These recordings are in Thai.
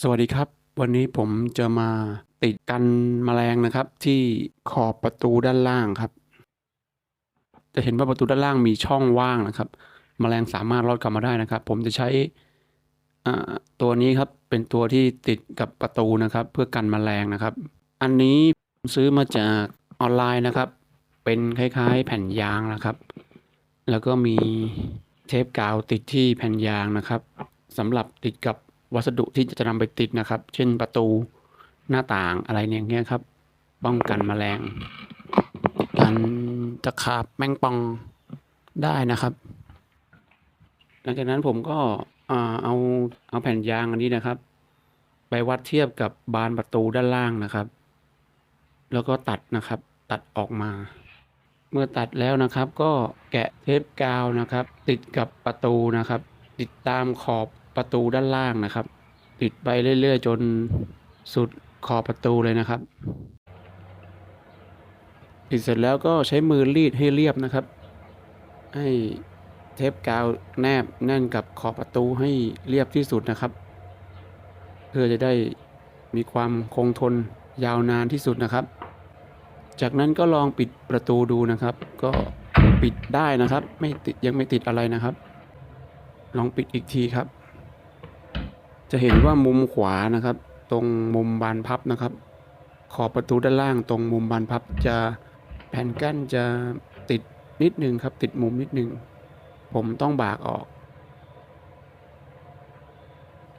สวัสดีครับ วันนี้ผมจะมาติดกันแมลงนะครับ ที่ขอบประตูด้านล่างครับ จะเห็นว่าประตูด้านล่างมีช่องว่างนะครับแมลงสามารถลอดเข้ามาได้นะครับ ผมจะใช้ตัวนี้ครับเป็นตัวที่ติดกับประตูนะครับ เพื่อกันแมลงนะครับ อันนี้ผมซื้อมาจากออนไลน์นะครับ เป็นคล้ายๆ แผ่นยางนะครับ แล้วก็มีเทปกาวติดที่แผ่นยางนะครับสำหรับติดกับ วัสดุที่จะนำไปติดนะครับ เช่นประตูหน้าต่างอะไรเนี่ยเงี้ยครับ ป้องกันแมลงกันตะขาบแมงป่องได้นะครับ หลังจากนั้นผมก็เอาเอาแผ่นยางอันนี้นะครับ ไปวัดเทียบกับบานประตูด้านล่างนะครับ แล้วก็ตัดนะครับ ตัดออกมา เมื่อตัดแล้วนะครับ ก็แกะเทปกาวนะครับ ติดกับประตูนะครับ ติดตามขอบ ประตูด้านล่างนะครับ ติดไปเรื่อยๆ จนสุดขอบประตูเลยนะครับ ติดเสร็จแล้วก็ใช้มือรีดให้เรียบนะครับ ให้เทปกาวแนบแน่นกับขอบประตูให้เรียบที่สุดนะครับ เพื่อจะได้มีความคงทนยาวนานที่สุดนะครับ จากนั้นก็ลองปิดประตูดูนะครับ ก็ปิดได้นะครับ ไม่ติดยังไม่ติดอะไรนะครับ ลองปิดอีกทีครับ จะเห็นว่ามุมขวานะครับ ตรงมุมบานพับนะครับ ขอบประตูด้านล่างตรงมุมบานพับจะแผ่นกั้นจะติดนิดนึงครับ ติดมุมนิดนึง ผมต้องบากออก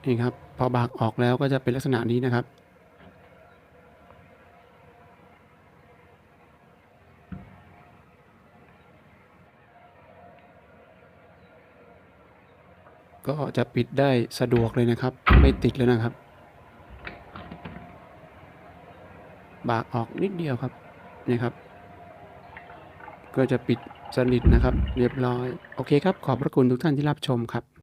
นี่ครับพอบากออกแล้วก็จะเป็นลักษณะนี้นะครับ ก็จะปิดได้สะดวกเลยนะครับ ไม่ติดเลยนะครับ บากออกนิดเดียวครับนี่ครับ ก็จะปิดสนิทนะครับ เรียบร้อย โอเคครับ ขอบพระคุณทุกท่านที่รับชมครับ